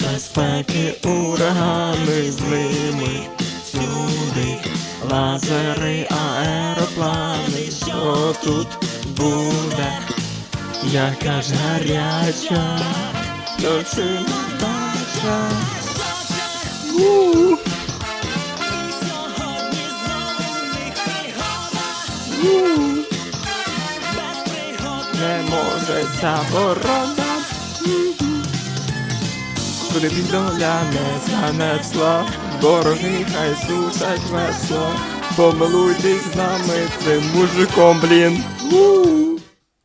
небезпеки, урагани з ними сюди, лазери, аероплани, що тут буде, яка ж гаряча. У. У. Не може ця борода Куди б доля не занесла Вороги хай сушать весло Помилуйтесь з нами цим мужиком, блін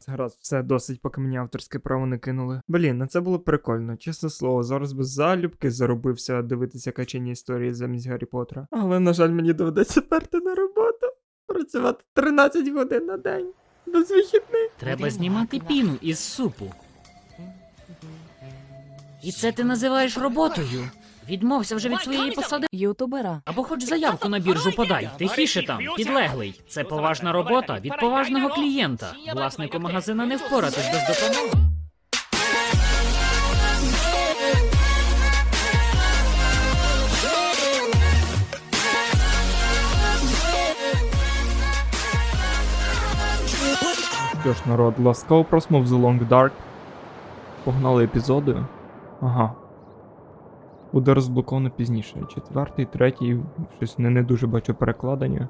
Гаразд, все досить, поки мені авторське право не кинули. Блін, ну це було прикольно, чесне слово, зараз без залюбки заробився дивитися качені історії замість Гаррі Поттера. Але, на жаль, мені доведеться перти на роботу. Працювати 13 годин на день. Без вихідних. Треба знімати піну із супу. І це ти називаєш роботою. Відмовся вже від своєї посади. Ютубера. Або хоч заявку на біржу подай. Тихіше там, підлеглий. Це поважна робота від поважного клієнта. Власнику магазина не впоратись без допомоги. Що ж, народ, ласкаво просимо в The Long Dark. Погнали епізоди. Ага. Буде розблоковано пізніше. Четвертий, третій, щось не, не дуже бачу перекладення.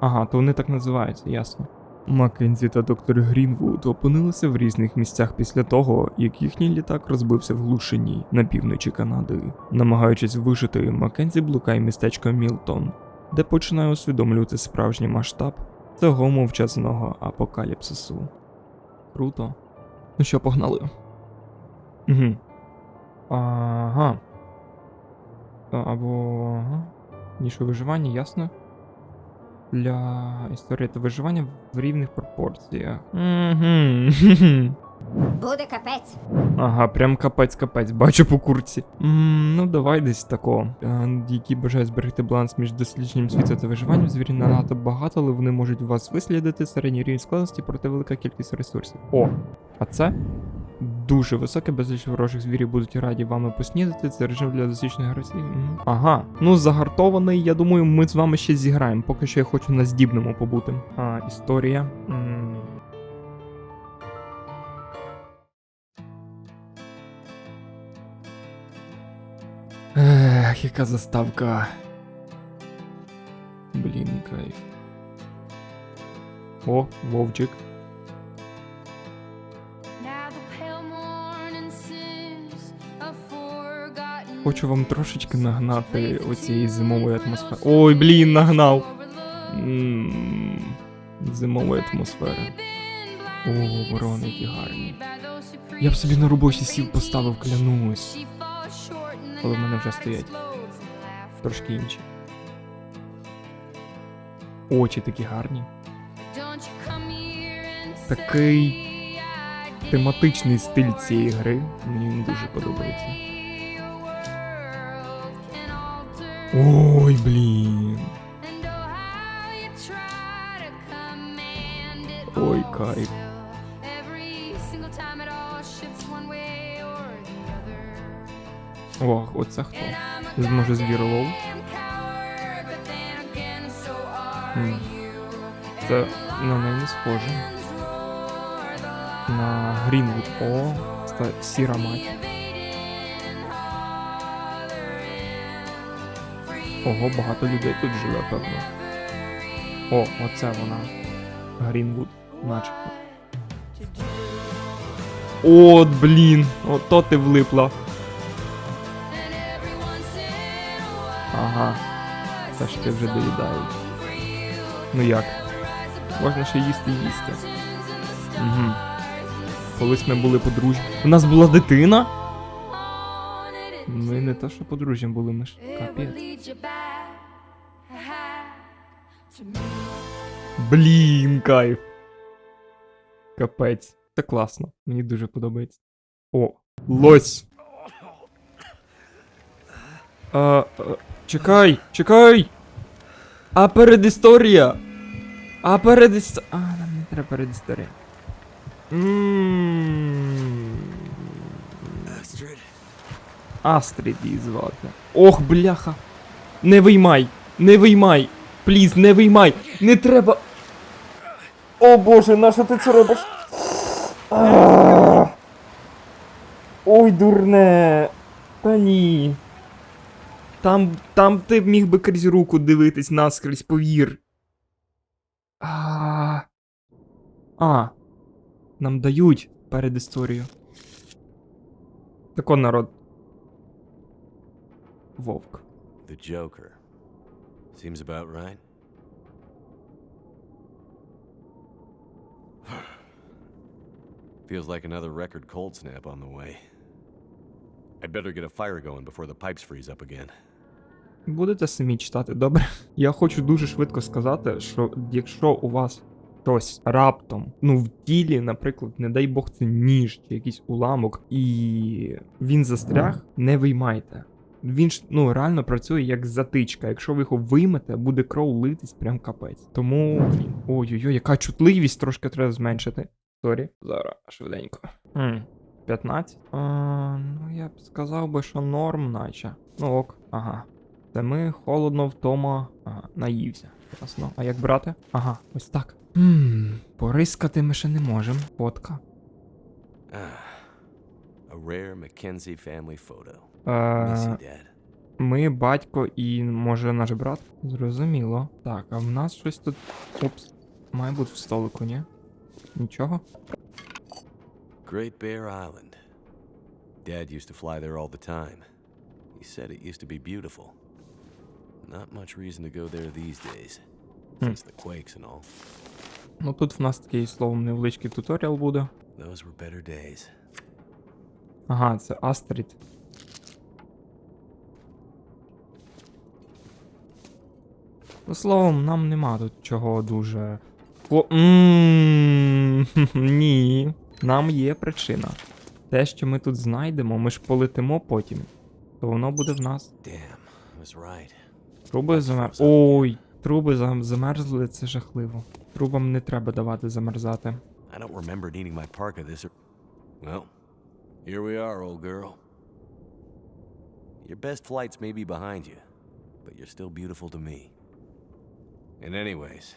Ага, то вони так називаються, ясно. Маккензі та доктор Грінвуд опинилися в різних місцях після того, як їхній літак розбився в глушині на півночі Канади. Намагаючись вижити, Маккензі блукає містечко Мілтон, де починає усвідомлювати справжній масштаб цього мовчазного апокаліпсису. Круто. Ну що, погнали? Угу. Ага. Або. Ага. Ніше виживання, ясно. Для історії та виживання в рівних пропорціях. Угу. Буде капець. Ага, прям капець-капець, бачу по курці. ну давай десь тако. Е, які бажають зберегти баланс між дослідженням світу та виживанням. Звірів не надто багато, але вони можуть вас вислідити середній рівень складності, проте велика кількість ресурсів. О, а це дуже високе, безліч ворожих звірів будуть раді вами поснідати. Це режим для досвідчених гравців. Ага, ну загартований, я думаю, ми з вами ще зіграємо. Поки що я хочу на здібному побути. А, історія. Ех, яка заставка. Блін, кайф. О, Вовчик. Хочу вам трошечки нагнати оцієї зимової атмосфери. Ой, блін, нагнав. М, Зимової атмосфери. О, ворони, які гарні. Я б собі на робочий сів поставив, клянусь. Але в мене вже стоять трошки інші. Очі такі гарні. Такий тематичний стиль цієї гри. Мені він дуже подобається. Ой, блін. Ой, кайф. О, оце хто? Зможе звіролов. Це на неї не схоже. На Грінвуд. О, сіра мать. Ого, багато людей тут живе, певно. О, оце вона. Грінвуд, начебто. От, блін, ото ти влипла. Ага. Та ж ти вже доїдають. Ну як? Можна ще їсти їсти. Угу. Колись ми були подружжя. У нас була дитина? То, що подружжям були, ми ж капець. Блін, кайф. Капець. Це класно. Мені дуже подобається. О, лось. А, а, чекай, чекай. А передісторія. А передіс... А, нам не треба передісторія. М. Астрід її звати. Ох, бляха. Не виймай! Не виймай! Пліз, не виймай! Не треба. О боже, на що ти це робиш? Ой, дурне. Та ні. Там, там ти міг би крізь руку дивитись наскрізь, повір. А. А. Нам дають перед історією. Тако народ. Вовк. The Joker. Seems about right. Feels like another record cold snap on the way. I'd better get a fire going before the pipes freeze up again. Будете самі читати, добре? Я хочу дуже швидко сказати, що якщо у вас щось раптом, ну в тілі, наприклад, не дай Бог, це ніж чи якийсь уламок, і він застряг, не виймайте. Він ж ну реально працює як затичка. Якщо ви його виймете, буде кров литись прям капець. Тому ой-ой-ой, яка чутливість трошки треба зменшити. Сорі, зараз швиденько. М, 15? А, ну я б сказав би, що норм, наче. Ну ок, ага. Це ми холодно вдома. Ага, наївся. Ясно. А як брати? Ага, ось так. Хм, порискати ми ще не можемо. Фотка. Ah, a rare Mackenzie family photo. Е, Missy dad. ми батько і може наш брат. Зрозуміло. Так, а в нас щось тут. Упс. Має бути в столику, ні? Нічого? Great Bear Island. Dad used to fly there all the time. He said it used to be beautiful. Not much reason to go there these days, Hmm. since the quakes and all. Ну тут в нас такий словом невеличкий туторіал буде. Those were better days. Ага, це Астрід. Ну, словом, нам нема тут чого дуже. Ні. Нам є причина. Те, що ми тут знайдемо, ми ж полетимо потім. То воно буде в нас. Труби замер. Ой, труби замерзли, це жахливо. Трубам не треба давати замерзати. Well, here we are, old girl. Your best flights may be behind you, but you're still beautiful to me. And, anyways,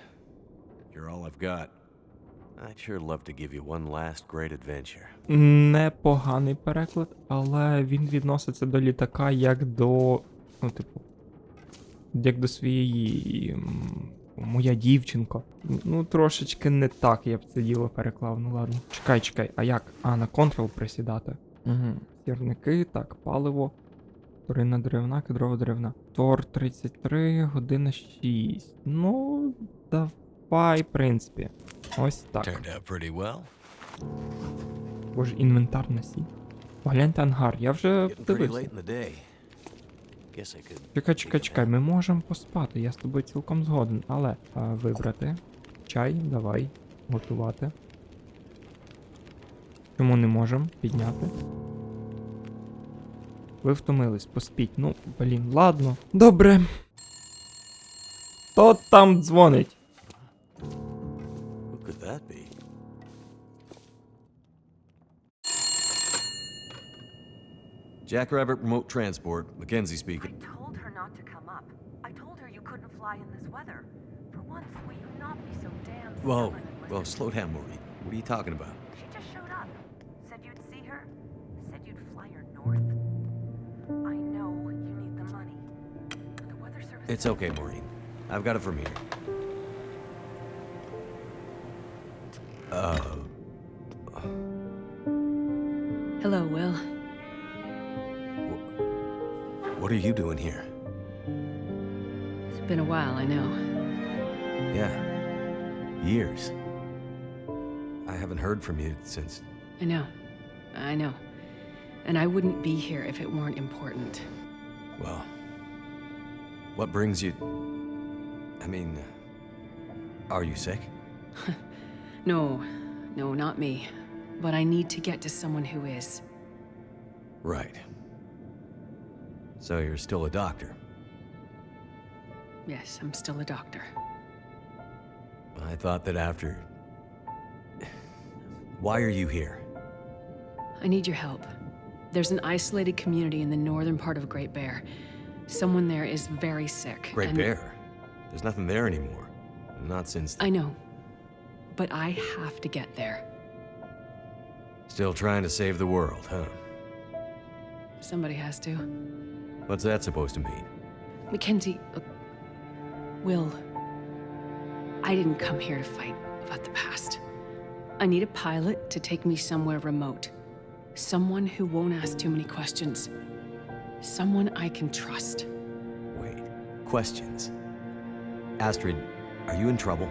you're all I've got. I'd sure love to give you one last great adventure. Непоганий переклад, але він відноситься до літака як до. Ну, типу. Як до своєї. Моя дівчинка. Ну, трошечки не так я б це діло переклав. Ну ладно. Чекай, чекай, а як? А, на контрол присідати. Угу. Сірники, так, паливо. Вторинна деревна, кедрова деревна. Тор 33, година 6. Ну, давай, в принципі. Ось так. Well. Боже, інвентар на сі. Погляньте ангар, я вже Getting Чекай, чекай, чекай, ми можемо поспати, я з тобою цілком згоден, але а, вибрати. Чай, давай, готувати. Чому не можемо підняти? Ви втомились, поспіть. Ну, блін, ладно. Добре. Хто там дзвонить? Jackrabbit Remote Transport, Mackenzie speaking. I speaking. told her not to come up. I told her you couldn't fly in this weather. For once, will you not be so damn Whoa, stubborn whoa, slow down, Maureen. What are you talking about? She just showed up. Said you'd see her. Said you'd fly her north. I know you need the money. But the weather service. It's okay, Maureen. I've got it from here. Uh, Hello, Will. What are you doing here? It's been a while, I know. Yeah, years. I haven't heard from you since. I know. I know. And I wouldn't be here if it weren't important. Well, what brings you. I mean, are you sick? No, no, not me. But I need to get to someone who is. Right. So you're still a doctor. Yes, I'm still a doctor. I thought that after. Why are you here? I need your help. There's an isolated community in the northern part of Great Bear. Someone there is very sick. Great and- Bear. There's nothing there anymore. Not since. I know. But I have to get there. Still trying to save the world, huh? Somebody has to. What's that supposed to mean? Mackenzie. Uh, Will. I didn't come here to fight about the past. I need a pilot to take me somewhere remote. Someone who won't ask too many questions. Someone I can trust. Wait, questions? Astrid, are you in trouble?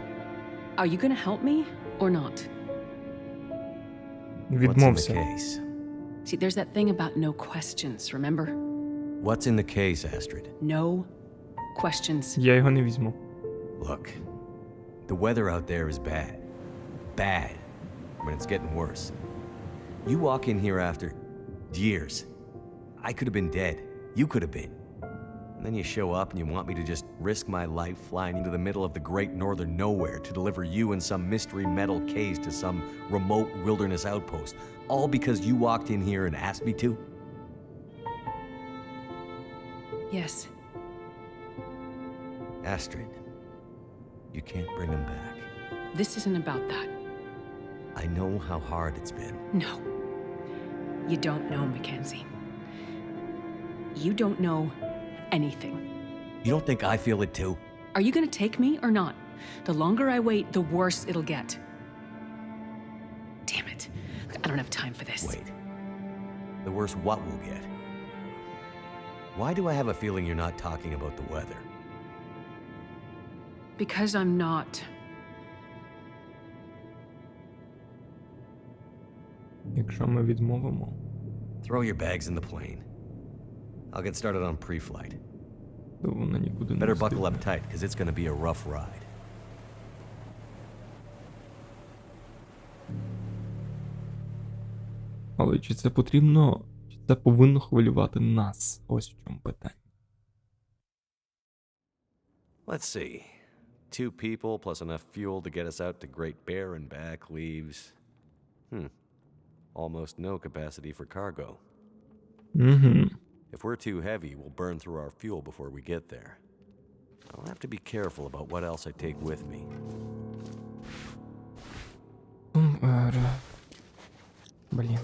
Are you gonna help me or not? What's in the case? See, there's that thing about no questions, remember? What's in the case, Astrid? No questions. Я його не візьму. Look, the weather out there is bad. Bad. But it's getting worse. You walk in here after years. I could have been dead. You could have been. And then you show up and you want me to just risk my life flying into the middle of the great northern nowhere to deliver you in some mystery metal case to some remote wilderness outpost, all because you walked in here and asked me to? Yes, Astrid, you can't bring him back. this isn't about that. I know how hard it's been. No. You don't know, Mackenzie. You don't know anything. You don't think I feel it too? Are you gonna take me or not? The longer I wait, the worse it'll get. Damn it. I don't have time for this. Wait. The worse what we'll get? Why do I have a feeling you're not talking about the weather? Because I'm not. Якщо ми відмовимо. Throw your bags in the plane. I'll get started on pre-flight. то вона нікуди не Better buckle встигне. up tight, because it's gonna be a rough ride. Але чи це потрібно, чи це повинно хвилювати нас? Ось в чому питання. Let's see. Two people plus enough fuel to get us out to Great Bear and back leaves. Hmm. Almost no capacity for cargo. Угу. If we're too heavy, we'll burn through our fuel before we get there. I'll have to be careful about what else I take with me. Блін.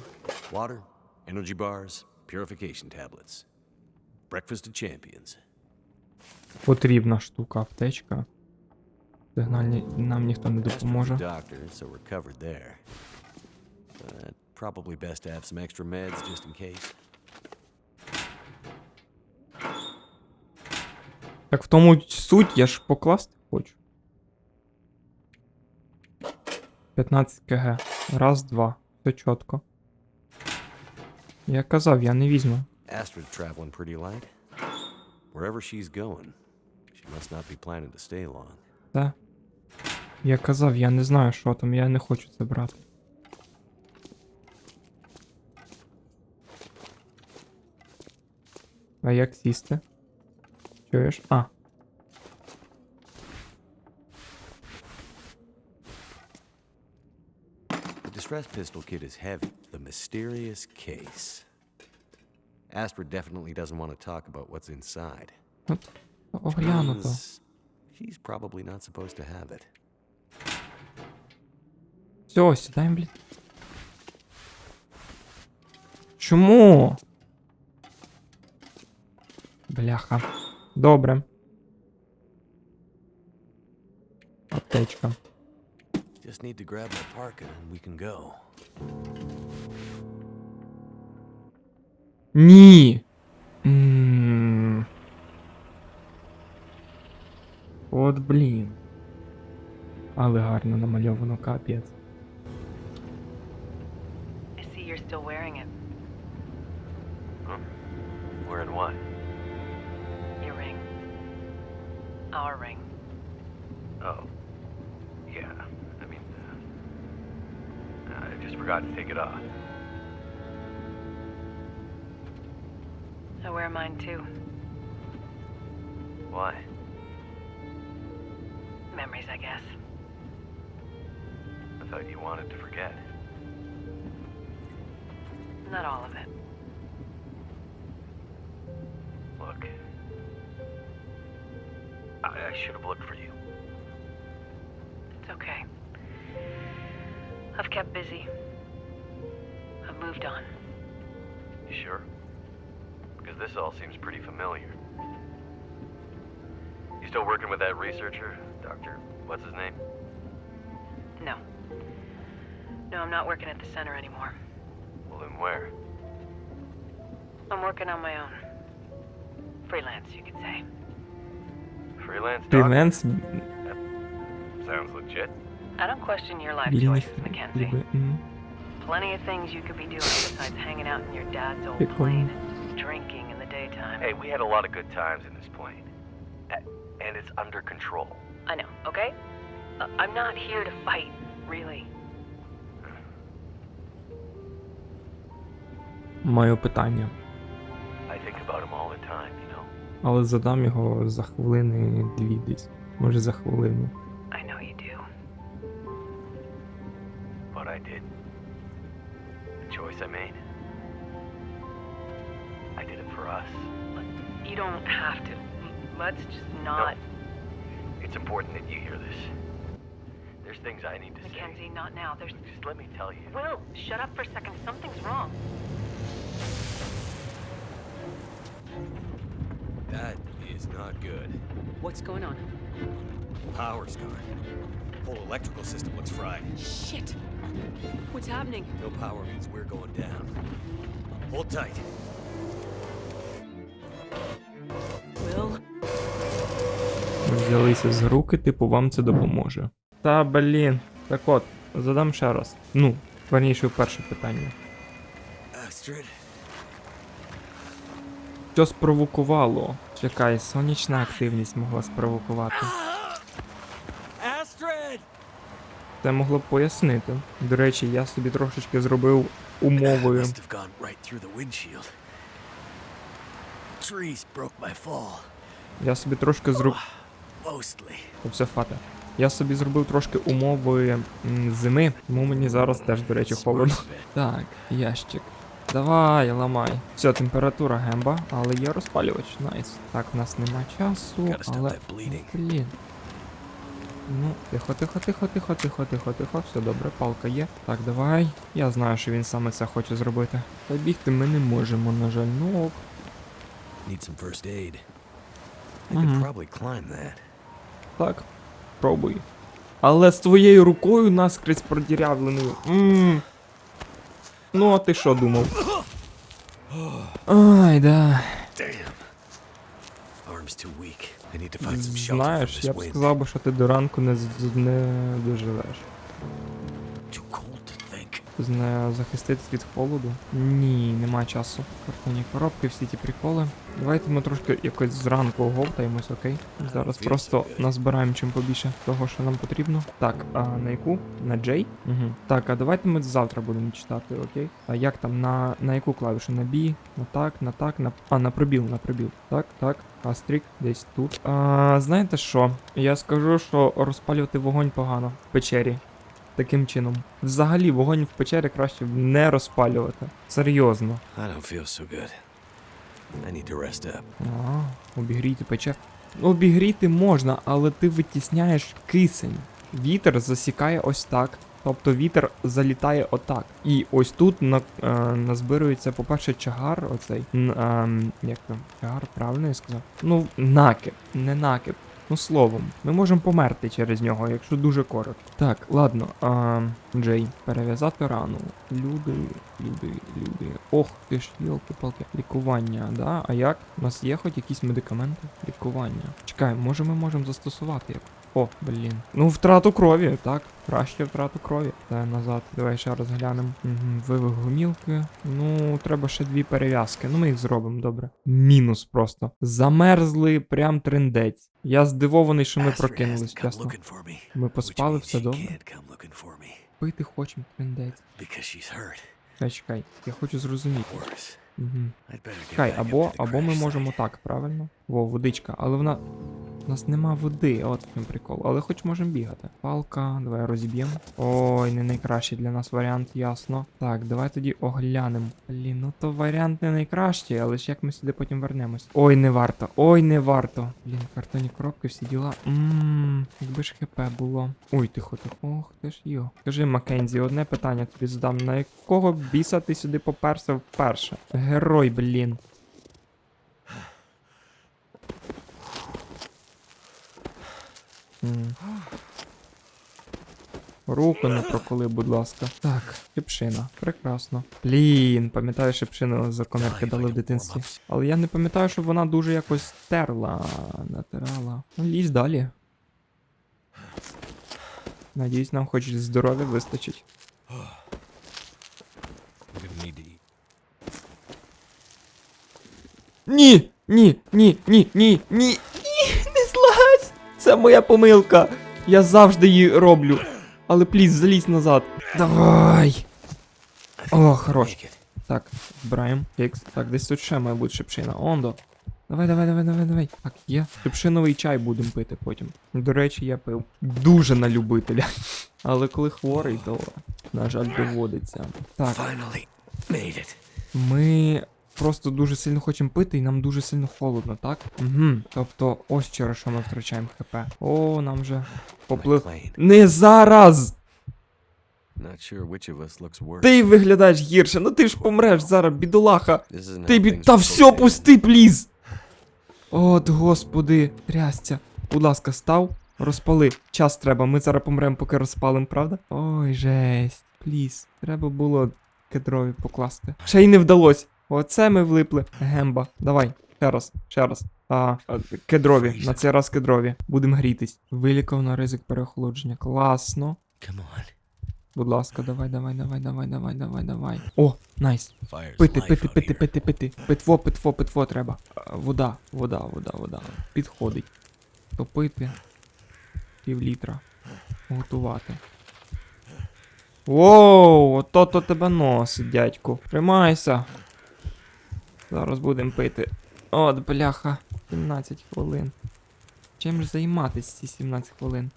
Water, Energy bars, purification tablets. Breakfast of champions. Потрібна штука, аптечка. Сигнальні нам ніхто не допоможе. doctor, so we're covered there. But probably best to have some extra meds just in case. Так в тому суть, я ж покласти хочу. 15 кг. Раз, два. Все чітко. Я казав, я не візьму. Astrid traveling pretty light. Wherever she's going, she must not be planning to stay long. Та. Я казав, я не знаю, що там, я не хочу це брати. А як сісти? Чуєш? А. The distress pistol kit is heavy. The mysterious case. Astrid definitely doesn't want to talk about what's inside. От, оглянуто. Means She's probably not supposed to have it. Все, сідаємо, блін. Чому? Бляха. Добре. Аптечка. Just need to grab my parka and we can go. Ні. М. От блін. Але гарно намальовано капець. I see you're still wearing it. Wearing what? Your ring. Our ring. Oh. Yeah. I just forgot to take it off. I wear mine too. Why? Memories, I guess. I thought you wanted to forget. Not all of it. Look. I, I should have looked for you. kept busy. I've moved on. You sure? Because this all seems pretty familiar. You still working with that researcher? Doctor, what's his name? No. No, I'm not working at the center anymore. Well, then where? I'm working on my own. Freelance, you could say. Freelance? Doctor? Freelance? That sounds legit. I don't question your life choices, Mackenzie. ніби. Plenty of things you could be doing besides hanging out in your dad's old one. plane, drinking in the daytime. Hey, we had a lot of good times in this plane. A- And it's under control. I know, okay? Uh, I'm not here to fight, really. Маю питання. I think about him all the time, you know? Але задам його за хвилини дві десь. Може за хвилину. For us. You don't have to. Let's just not. It's important that you hear this. There's things I need to say. Mackenzie, not now. There's. Just let me tell you. Will, shut up for a second. Something's wrong. That is not good. What's going on? Power's gone. Whole electrical system looks fried. Shit! What's happening? No power means we're going down. Hold tight. Взялися з руки, типу, вам це допоможе. Та блін. Так от, задам ще раз. Ну, верніше, перше питання. Що спровокувало? Чекай, сонячна активність могла спровокувати. Це могло б пояснити. До речі, я собі трошечки зробив умовою. Я собі трошки зробив. Mostly. Все фата. Я собі зробив трошки умови м, зими, тому мені зараз теж, до речі, холодно. Так, ящик. Давай, ламай. Все, температура гемба, але є розпалювач. Найс. Так, в нас нема часу, але. Блін. Ну, тихо, тихо, тихо, тихо, тихо, тихо, тихо. Все добре, палка є. Так, давай. Я знаю, що він саме це хоче зробити. Та бігти ми не можемо, на жаль. Ну ок. Need some first aid. I could probably climb that. Так, пробуй. Але з твоєю рукою наскрізь продірявленою. Ммм. Ну, а ти що думав? Ай, да. Знаєш, я б сказав би, що ти до ранку не, не доживеш. Захиститись від холоду? Ні, нема часу. Картонні коробки, всі ті приколи. Давайте ми трошки якось зранку оговтаємось, окей? Зараз просто назбираємо чим побільше того, що нам потрібно. Так, а на яку? На J? Угу. Так, а давайте ми завтра будемо читати, окей? А як там на, на яку клавішу? На B, на так, на так, на. А, на пробіл, на пробіл. Так, так. Астрік десь тут. А, знаєте що? Я скажу, що розпалювати вогонь погано в печері. Таким чином. Взагалі, вогонь в печері краще не розпалювати. Серйозно. So good. I need to rest up. А, обігріти можна, але ти витісняєш кисень. Вітер засікає ось так. Тобто вітер залітає отак. І ось тут на, е, назбирується, по-перше, чагар, оцей. Н, ем, як там? Чагар, правильно я сказав? Ну, накип, не накип. Ну, словом, ми можемо померти через нього, якщо дуже коротко. Так, ладно, а, Джей, перев'язати рану. Люди, люди, люди. Ох, ти ж йолки-палки. Лікування, да? А як? У нас є хоч якісь медикаменти? Лікування. Чекай, може ми можемо застосувати як? О, блін. Ну, втрату крові, так. Краще втрату крові. Дай назад. Давай ще раз глянемо. Угу, вивих гумілки. Ну, треба ще дві перев'язки. Ну, ми їх зробимо, добре. Мінус просто. Замерзли прям трендець. Я здивований, що ми прокинулись, чесно. Ми поспали, все добре. Пити хочемо. Чекай, чекай, я хочу зрозуміти. Угу. Back або, або ми можемо так, правильно? Во, водичка, але вона. У нас нема води, от в чому прикол. Але хоч можемо бігати. Палка, давай розіб'ємо. Ой, не найкращий для нас варіант, ясно. Так, давай тоді оглянемо. Блін, ну то варіант не найкращий, але ж як ми сюди потім вернемось. Ой, не варто, ой, не варто. Блін, картонні коробки, всі діла. Ммм, якби ж хп було. Ой, тихо, тихо. Ох, ти ж йо. Скажи, Маккензі, одне питання тобі задам. На якого біса ти сюди поперся вперше? Герой, блін. Руку не проколи, будь ласка. Так, шипшина. Прекрасно. Блін, пам'ятаю, шипшину за комерки дали в дитинстві. Але я не пам'ятаю, щоб вона дуже якось терла, натирала. Ну, лізь далі. Надіюсь, нам хоч здоров'я вистачить. I'm gonna need to eat. Ні! Ні, ні, ні, ні, ні, ні, не злазь! Це моя помилка. Я завжди її роблю. Але пліз, залізь назад. Давай. О, хорош. Так, збираємо. Фікс. Так, десь тут ще має бути шипшина. Ондо. Давай, давай, давай, давай, давай. Так, є. Шипшиновий чай будемо пити потім. До речі, я пив. Дуже на любителя. Але коли хворий, то, на жаль, доводиться. Так, ми просто дуже сильно хочемо пити, і нам дуже сильно холодно, так? Угу. Тобто, ось через що ми втрачаємо хп. О, нам вже поплив. Не зараз! Not sure which of us looks worse. Ти виглядаєш гірше, ну ти ж помреш зараз, бідолаха. Ти бі... Та все, пусти, пліз! От, господи, трясця. Будь ласка, став, розпали. Час треба, ми зараз помремо, поки розпалим, правда? Ой, жесть, пліз. Треба було кедрові покласти. Ще й не вдалось. Оце ми влипли. Гемба. Давай, ще раз, ще раз. А, кедрові, на цей раз кедрові. Будемо грітись. Вилікав на ризик переохолодження. Класно. Будь ласка, давай, давай, давай, давай, давай, давай, давай. О, найс. Пити, пити, пити, пити, пити. Питво, питво, питво треба. Вода, вода, вода, вода. Підходить. Топити. Пів літра. Готувати. Воу, ото то тебе носить, дядьку. Тримайся. Зараз будемо пити. От, бляха. 17 хвилин. Чим ж займатися ці 17 хвилин?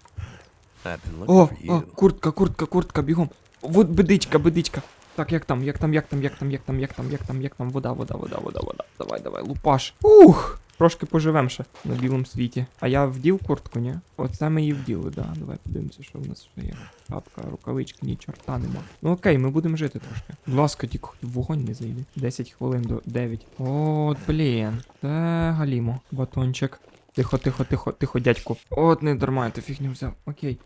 О, о, куртка, куртка, куртка, бігом. Вот бедичка, бедичка. Так, як там, як там, як там, як там, як там, як там, як там, як там, вода, вода, вода, вода, вода. Давай, давай, лупаш. Ух! Трошки поживем ще на білому світі. А я вдів куртку, ні? Оце ми її вділи, да. Давай подивимося, що в нас ще є. Шапка, рукавички, ні чорта нема. Ну окей, ми будемо жити трошки. Будь ласка, тільки вогонь не зайде. 10 хвилин до 9. От, блін. Це галімо. Батончик. Тихо, тихо, тихо, тихо, дядьку. От не дарма, я ту фігню взяв. Окей.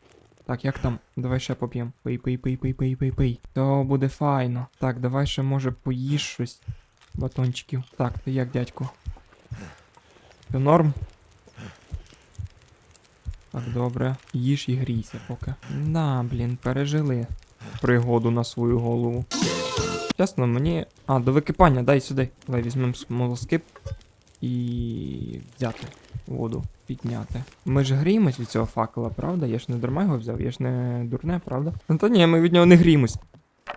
Так, як там? Давай ще поп'ємо. Пий, пий, пий, пий, пий, пий, пий. То буде файно. Так, давай ще може поїж щось. Батончиків. Так, ти як, дядьку? Ти норм? Так, добре. Їж і грійся поки. Да, блін, пережили пригоду на свою голову. Чесно, мені. А, до википання, дай сюди. Давай візьмемо смолоскип і взяти воду, підняти. Ми ж гріємось від цього факела, правда? Я ж не дарма його взяв, я ж не дурне, правда? Ну та ні, ми від нього не гріємось.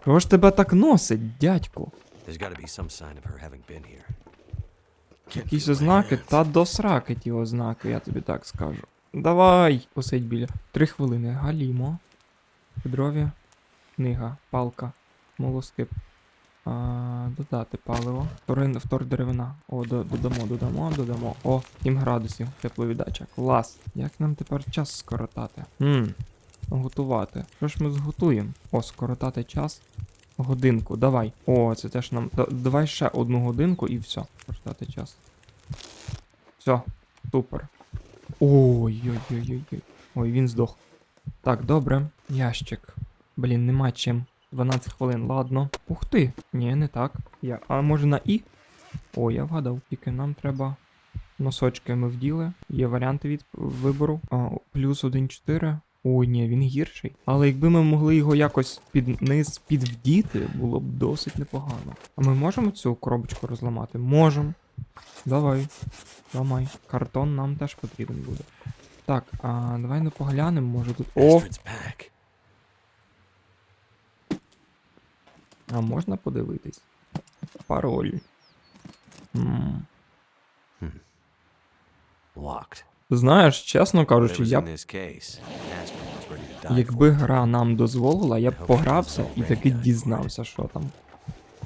Чого ж тебе так носить, дядьку? There's got to be some sign of her having been here. Якісь ознаки, та до сраки ті ознаки, я тобі так скажу. Давай! Посидь біля. Три хвилини. Галімо. Кедрові. Книга. Палка. Молоскип. А, додати паливо. Вторин, втор деревина. О, додамо, додамо, додамо. О, 7 градусів. Тепловіддача. Клас. Як нам тепер час скоротати? Хм. Готувати. Що ж ми зготуємо? О, скоротати час. Годинку, давай. О, це теж нам. Да- давай ще одну годинку і все. Скоротати час. Все, супер. Ой-ой-ой-ой. Ой, він здох. Так, добре. Ящик. Блін, нема чим. 12 хвилин, ладно. Ух ти! Ні, не так. Я. А може на І? О, я вгадав. Тільки нам треба. Носочки ми вділи. Є варіанти від вибору. А, плюс 1,4. Ой, ні, він гірший. Але якби ми могли його якось під низ підвдіти, було б досить непогано. А ми можемо цю коробочку розламати? Можемо. Давай. Ламай. Картон нам теж потрібен буде. Так, а давай ну поглянемо, може тут. О! Back. А можна подивитись? Пароль. М, Locked. Знаєш, чесно кажучи, я б, якби гра нам дозволила, я б погрався і таки дізнався, що там.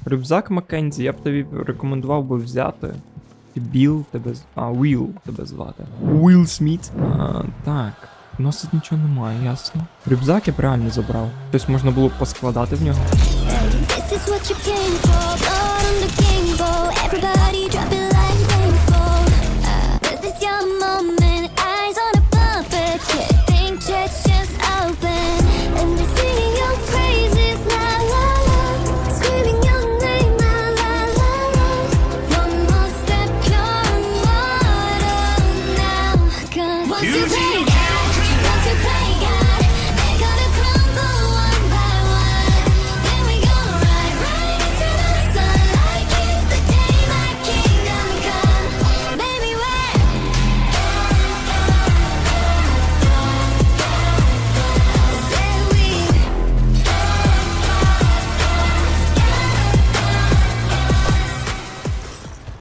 Рюкзак Маккензі, я б тобі рекомендував би взяти. Ти Біл тебе з. А, Уіл тебе звати. Уіл Сміт. А, так. У нас тут нічого немає, ясно. Рюкзак я б реально забрав. Тобто можна було б поскладати в нього.